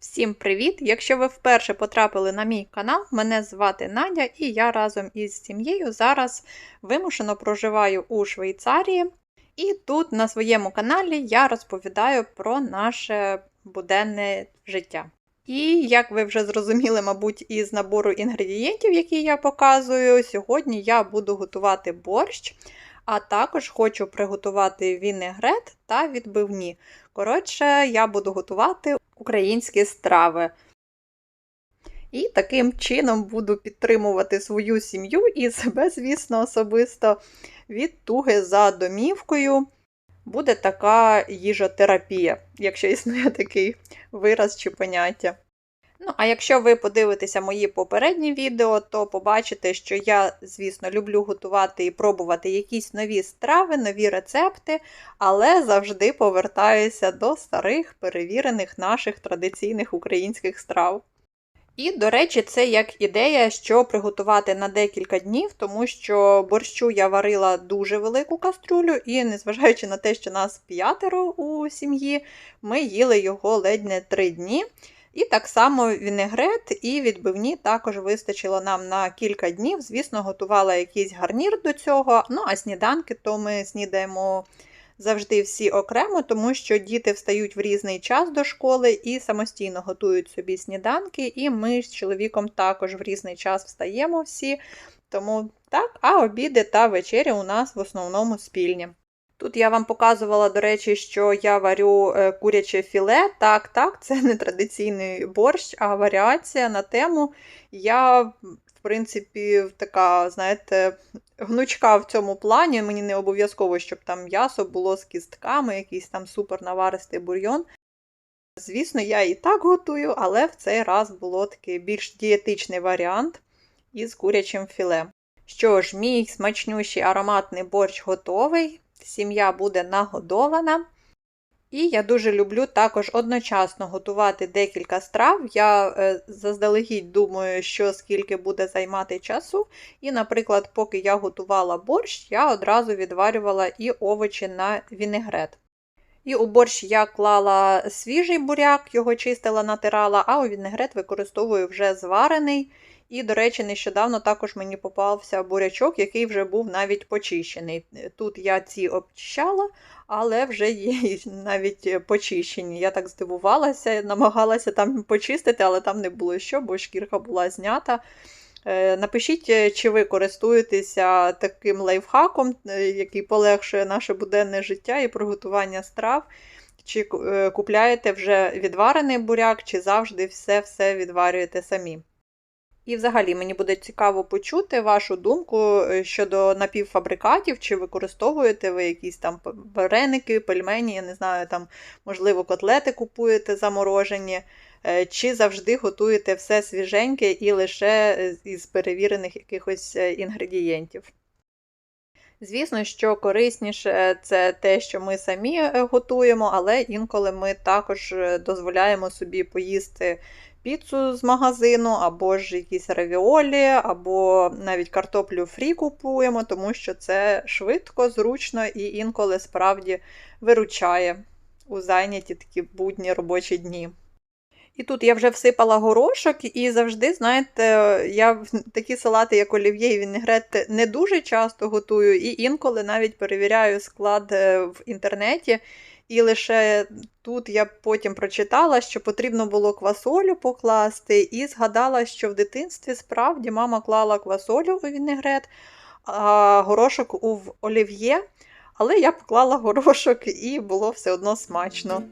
Всім привіт! Якщо ви вперше потрапили на мій канал, мене звати Надя і я разом із сім'єю зараз вимушено проживаю у Швейцарії. І тут на своєму каналі я розповідаю про наше буденне життя. І як ви вже зрозуміли, мабуть, із набору інгредієнтів, які я показую, сьогодні я буду готувати борщ, а також хочу приготувати вінегрет та відбивні. Коротше, я буду готувати українські страви. І таким чином буду підтримувати свою сім'ю і себе, звісно, особисто від туги за домівкою. Буде така їжотерапія, якщо існує такий вираз чи поняття. Ну, а якщо ви подивитеся мої попередні відео, то побачите, що я, звісно, люблю готувати і пробувати якісь нові страви, нові рецепти, але завжди повертаюся до старих перевірених наших традиційних українських страв. І, до речі, це як ідея, що приготувати на декілька днів, тому що борщу я варила дуже велику каструлю, і незважаючи на те, що нас п'ятеро у сім'ї, ми їли його ледь не три дні. І так само вінегрет і відбивні також вистачило нам на кілька днів. Звісно, готувала якийсь гарнір до цього. Ну, а сніданки то ми снідаємо завжди всі окремо, тому що діти встають в різний час до школи і самостійно готують собі сніданки. І ми з чоловіком також в різний час встаємо всі. Тому так, а обіди та вечері у нас в основному спільні. Тут я вам показувала, до речі, що я варю е, куряче філе. Так, так, це не традиційний борщ, а варіація на тему. Я, в принципі, така, знаєте, гнучка в цьому плані. Мені не обов'язково, щоб там м'ясо було з кістками, якийсь там супер наваристий бульйон. Звісно, я і так готую, але в цей раз було такий більш дієтичний варіант із курячим філе. Що ж, мій смачнющий ароматний борщ готовий сім'я буде нагодована. І я дуже люблю також одночасно готувати декілька страв. Я е, заздалегідь думаю, що скільки буде займати часу. І, наприклад, поки я готувала борщ, я одразу відварювала і овочі на вінегрет. І у борщ я клала свіжий буряк, його чистила, натирала, а у вінегрет використовую вже зварений. І, до речі, нещодавно також мені попався бурячок, який вже був навіть почищений. Тут я ці обчищала, але вже є навіть почищені. Я так здивувалася, намагалася там почистити, але там не було що, бо шкірка була знята. Е, напишіть, чи ви користуєтеся таким лайфхаком, е, який полегшує наше буденне життя і приготування страв. Чи е, купляєте вже відварений буряк, чи завжди все-все відварюєте самі. І, взагалі, мені буде цікаво почути вашу думку е, щодо напівфабрикатів, чи використовуєте ви якісь там вареники, пельмені, я не знаю, там, можливо, котлети купуєте заморожені, е, чи завжди готуєте все свіженьке і лише е, із перевірених якихось інгредієнтів. Звісно, що корисніше це те, що ми самі готуємо, але інколи ми також дозволяємо собі поїсти піцу з магазину, або ж якісь равіолі, або навіть картоплю фрі купуємо, тому що це швидко, зручно і інколи справді виручає у зайняті такі будні робочі дні. І тут я вже всипала горошок, і завжди, знаєте, я такі салати, як олів'є і вінегрет, не дуже часто готую, і інколи навіть перевіряю склад е, в інтернеті. І лише тут я потім прочитала, що потрібно було квасолю покласти, і згадала, що в дитинстві справді мама клала квасолю у вінегрет, а горошок у олів'є, але я поклала горошок і було все одно смачно.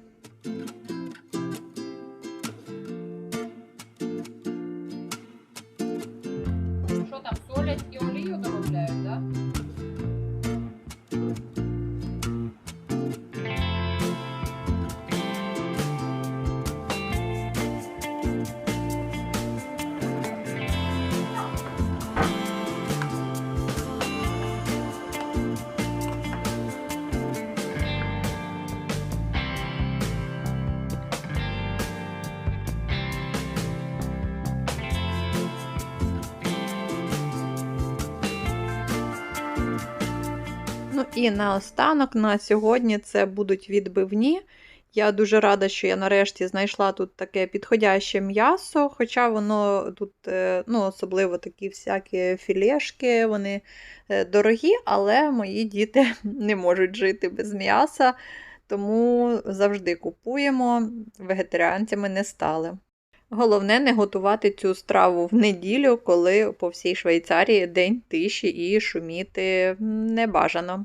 Ну і наостанок на сьогодні це будуть відбивні. Я дуже рада, що я нарешті знайшла тут таке підходяще м'ясо, хоча воно тут, е, ну, особливо такі всякі філешки, вони е, дорогі, але мої діти не можуть жити без м'яса, тому завжди купуємо, вегетаріанцями не стали. Головне не готувати цю страву в неділю, коли по всій Швейцарії день тиші і шуміти не бажано.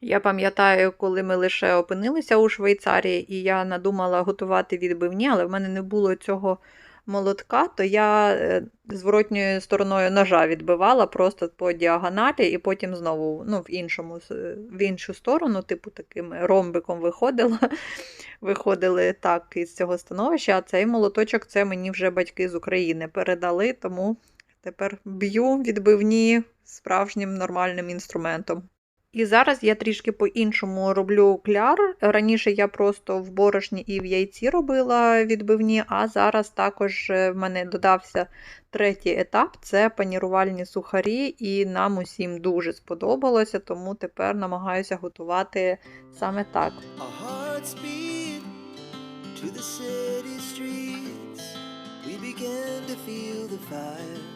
Я пам'ятаю, коли ми лише опинилися у Швейцарії, і я надумала готувати відбивні, але в мене не було цього молотка, то я е, зворотньою стороною ножа відбивала просто по діагоналі, і потім знову ну, в, іншому, в іншу сторону, типу таким ромбиком виходила. Виходили так із цього становища, а цей молоточок це мені вже батьки з України передали, тому тепер б'ю відбивні справжнім нормальним інструментом. І зараз я трішки по-іншому роблю кляр. Раніше я просто в борошні і в яйці робила відбивні, а зараз також е, в мене додався третій етап це панірувальні сухарі, і нам усім дуже сподобалося, тому тепер намагаюся готувати саме так. To the city streets. We began to feel the fire.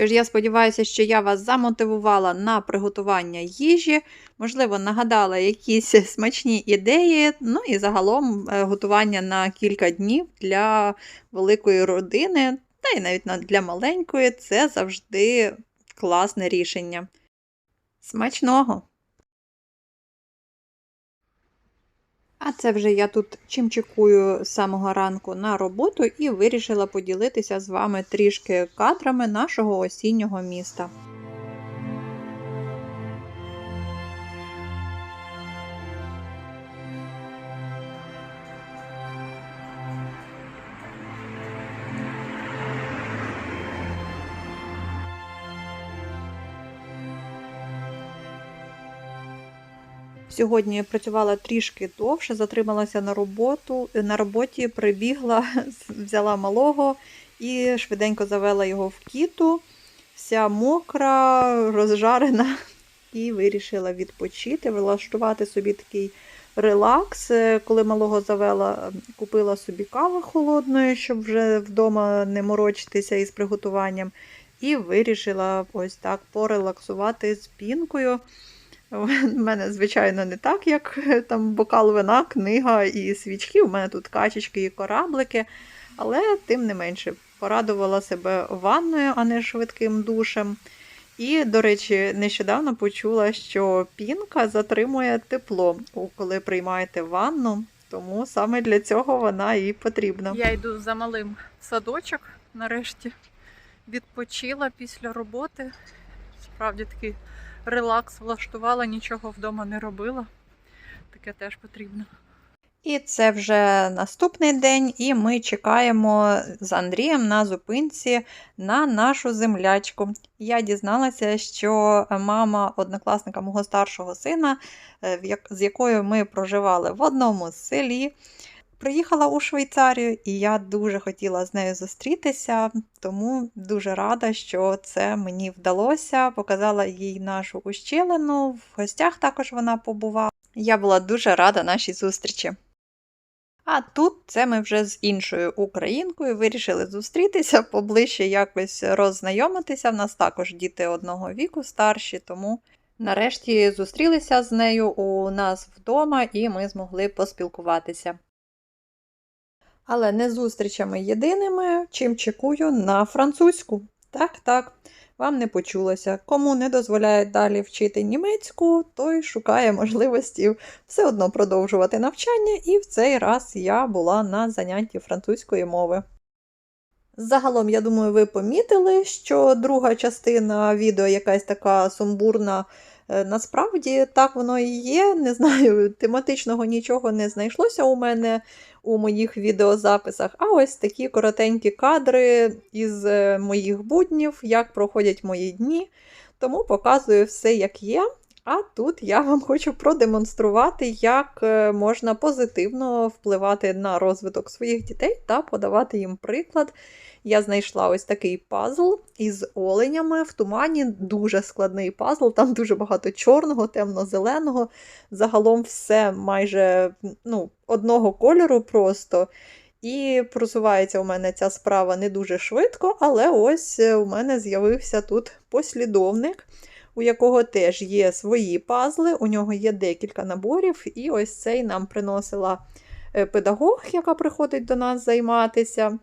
Running. Що ж, я сподіваюся, що я вас замотивувала на приготування їжі, можливо, нагадала якісь смачні ідеї, ну і загалом е, готування на кілька днів для великої родини, та й навіть для маленької це завжди класне рішення. Смачного! А це вже я тут чимчикую з самого ранку на роботу і вирішила поділитися з вами трішки кадрами нашого осіннього міста. Сьогодні я працювала трішки довше, затрималася на роботу. На роботі прибігла, взяла малого і швиденько завела його в кіту, вся мокра, розжарена, і вирішила відпочити, влаштувати собі такий релакс. Е, Коли малого завела, купила собі кави холодної, щоб вже вдома не морочитися із приготуванням. І вирішила ось так порелаксувати з пінкою. У мене, звичайно, не так, як е, там бокал вина, книга і свічки. У мене тут качечки і кораблики, але тим не менше порадувала себе ванною, а не швидким душем. І, до речі, нещодавно почула, що пінка затримує тепло, коли приймаєте ванну, тому саме для цього вона і потрібна. Я йду за малим садочок нарешті. Відпочила після роботи. Справді такий релакс влаштувала, нічого вдома не робила. Таке теж потрібно. І це вже наступний день, і ми чекаємо з Андрієм на зупинці на нашу землячку. Я дізналася, що мама однокласника мого старшого сина, е, з якою ми проживали в одному селі, приїхала у Швейцарію, і я дуже хотіла з нею зустрітися, тому дуже рада, що це мені вдалося. Показала їй нашу ущелину. В гостях також вона побувала. Я була дуже рада нашій зустрічі. А тут це ми вже з іншою українкою вирішили зустрітися, поближче якось роззнайомитися. В нас також діти одного віку старші, тому нарешті зустрілися з нею у нас вдома і ми змогли поспілкуватися. Але не зустрічами єдиними, чим чекую на французьку. Так, так. вам не почулося. Кому не дозволяють далі вчити німецьку, той шукає можливості все одно продовжувати навчання, і в цей раз я була на занятті французької мови. Загалом, я думаю, ви помітили, що друга частина відео якась така сумбурна. Е, Насправді так воно і є. Не знаю, тематичного нічого не знайшлося у мене у моїх відеозаписах. А ось такі коротенькі кадри із е, моїх буднів, як проходять мої дні. Тому показую все, як є. А тут я вам хочу продемонструвати, як е, можна позитивно впливати на розвиток своїх дітей та подавати їм приклад. Я знайшла ось такий пазл із оленями в тумані. Дуже складний пазл, там дуже багато чорного, темно-зеленого. Загалом все майже ну, одного кольору просто. І просувається у мене ця справа не дуже швидко, але ось е, у мене з'явився тут послідовник, у якого теж є свої пазли, у нього є декілька наборів, і ось цей нам приносила е, педагог, яка приходить до нас займатися.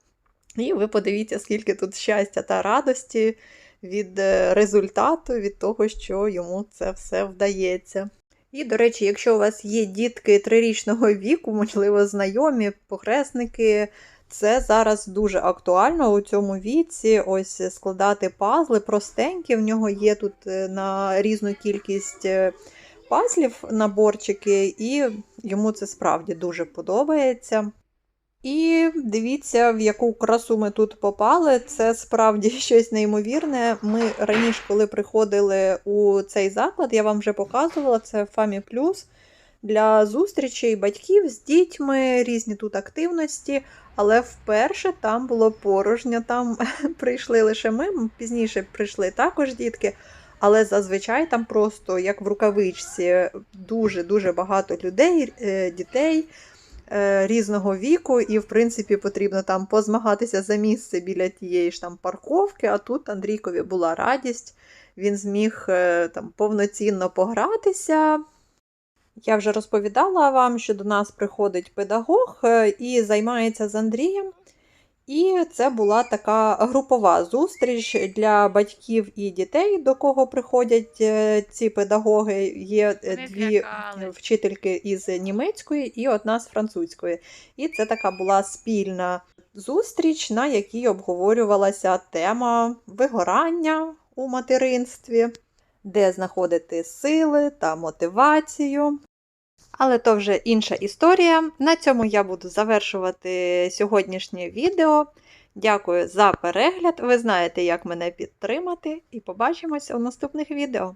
І ви подивіться, скільки тут щастя та радості від е, результату, від того, що йому це все вдається. І, до речі, якщо у вас є дітки трирічного віку, можливо, знайомі, похресники, це зараз дуже актуально у цьому віці. Ось складати пазли простенькі. В нього є тут е, на різну кількість е, пазлів наборчики, і йому це справді дуже подобається. І дивіться, в яку красу ми тут попали. Це справді щось неймовірне. Ми раніше, коли приходили у цей заклад, я вам вже показувала, це Фамі Плюс для зустрічей батьків з дітьми, різні тут активності. Але вперше там було порожньо, там прийшли лише ми, пізніше прийшли також дітки. Але зазвичай там просто, як в рукавичці, дуже-дуже багато людей, е, дітей е, різного віку, і, в принципі, потрібно там позмагатися за місце біля тієї ж там парковки. А тут Андрійкові була радість, він зміг е, там повноцінно погратися. Я вже розповідала вам, що до нас приходить педагог е, і займається з Андрієм. І це була така групова зустріч для батьків і дітей, до кого приходять е, ці педагоги. Є е, дві вчительки із німецької і одна з французької. І це така була спільна зустріч, на якій обговорювалася тема вигорання у материнстві, де знаходити сили та мотивацію. Але то вже інша історія. На цьому я буду завершувати сьогоднішнє відео. Дякую за перегляд. Ви знаєте, як мене підтримати, і побачимося у наступних відео.